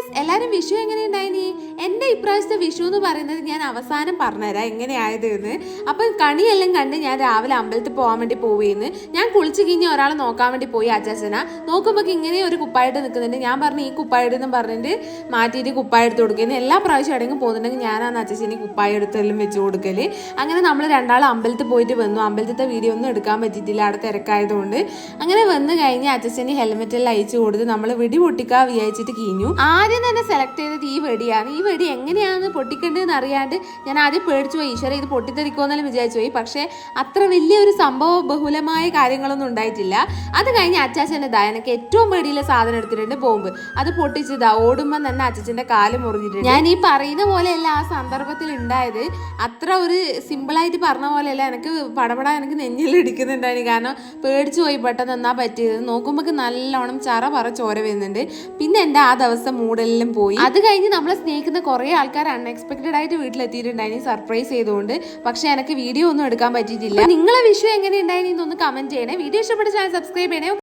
Guys എല്ലാവരും വിഷു എങ്ങനെയുണ്ടായിനി എന്റെ ഇപ്രാവശ്യത്തെ വിഷു എന്ന് പറയുന്നത് ഞാൻ അവസാനം പറഞ്ഞുതരാം. എങ്ങനെയായത് എന്ന് അപ്പം കണിയെല്ലാം കണ്ട് ഞാൻ രാവിലെ അമ്പലത്തിൽ പോകാൻ വേണ്ടി പോവുകയെന്ന് ഞാൻ കുളിച്ച് കഴിഞ്ഞ് ഒരാളെ നോക്കാൻ വേണ്ടി പോയി അച്ചാച്ചന നോക്കുമ്പോൾ ഇങ്ങനെ ഒരു കുപ്പായിട്ട് നിൽക്കുന്നുണ്ട്. ഞാൻ പറഞ്ഞു ഈ കുപ്പായിട്ട് എന്ന് പറഞ്ഞിട്ട് മാറ്റിയിട്ട് കുപ്പായ എടുത്ത് കൊടുക്കുന്നു എല്ലാ പ്രാവശ്യം എവിടെയെങ്കിലും പോകുന്നുണ്ടെങ്കിൽ ഞാനാണ് അച്ചാച്ചന് കുപ്പായ എടുത്തെല്ലാം വെച്ച് കൊടുക്കൽ അങ്ങനെ നമ്മൾ രണ്ടാളും അമ്പലത്തിൽ പോയിട്ട് വന്നു. അമ്പലത്തിലത്തെ വീഡിയോ ഒന്നും എടുക്കാൻ പറ്റിയിട്ടില്ല. അവിടെ തിരക്കായതുകൊണ്ട്. അങ്ങനെ വന്ന് കഴിഞ്ഞ് അച്ഛന് ഹെൽമെറ്റ് എല്ലാം അയച്ചു കൊടുത്ത് നമ്മൾ വെടി പൊട്ടിക്കാൻ വിചാരിച്ചിട്ട് കീഞ്ഞു ആദ്യം തന്നെ സെലക്ട് ചെയ്തത് ഈ വെടിയാണ്. ഈ വെടി എങ്ങനെയാണെന്ന് പൊട്ടിക്കേണ്ടതെന്ന് അറിയാണ്ട് ഞാൻ ആദ്യം പേടിച്ചു പോയി. ഈശ്വര ഇത് പൊട്ടിത്തെറിക്കുമെന്നെല്ലാം വിചാരിച്ചു പോയി. പക്ഷേ അത്ര വലിയൊരു സംഭവ ബഹുലമായ കാര്യങ്ങളൊന്നും ഉണ്ടായിട്ടില്ല. അത് കഴിഞ്ഞ് അച്ചാച്ചന്റെ ദാ എനിക്ക് ഏറ്റവും പേടിയുള്ള സാധനം എടുത്തിട്ടുണ്ട് ബോംബ്. അത് പൊട്ടിച്ചതാ ഓടുമ്പോൾ തന്നെ അച്ചച്ചന്റെ കാൽ മുറിഞ്ഞിട്ടുണ്ട്. ഞാൻ ഈ പറയുന്ന പോലെയല്ല ആ സന്ദർഭത്തിൽ ഉണ്ടായത്. അത്ര ഒരു സിമ്പിളായിട്ട് പറഞ്ഞ പോലെയല്ല. എനിക്ക് പടപടാൻ എനിക്ക് നെഞ്ഞിൽ ഇടിക്കുന്നുണ്ടായിരുന്നു കാരണം പേടിച്ചു പോയി പെട്ടെന്ന് എന്നാ പറ്റിയത്. നോക്കുമ്പോൾ നല്ലോണം ചറ പറ ചോര വരുന്നുണ്ട്. പിന്നെ എന്റെ ആ ദിവസം മൂടെല്ലാം പോയി. അത് കഴിഞ്ഞ് നമ്മളെ സ്നേഹിക്കുന്ന കുറേ ആൾക്കാർ അൺഎക്സ്പെക്റ്റഡ് ആയിട്ട് വീട്ടിലെത്തിയിട്ടുണ്ടായിരുന്നു സർപ്രൈസ് ചെയ്തുകൊണ്ട്. പക്ഷേ എനിക്ക് വീഡിയോ ഒന്നും എടുക്കാൻ പറ്റിയിട്ടില്ല. നിങ്ങളെ വിഷയം എങ്ങനെ ഉണ്ടായിരുന്നു എന്നൊന്ന് കമന്റ് ചെയ്യണേ. വീഡിയോ ഇഷ്ടപ്പെട്ട ചാനൽ സബ്സ്ക്രൈബ് ചെയ്യണേ.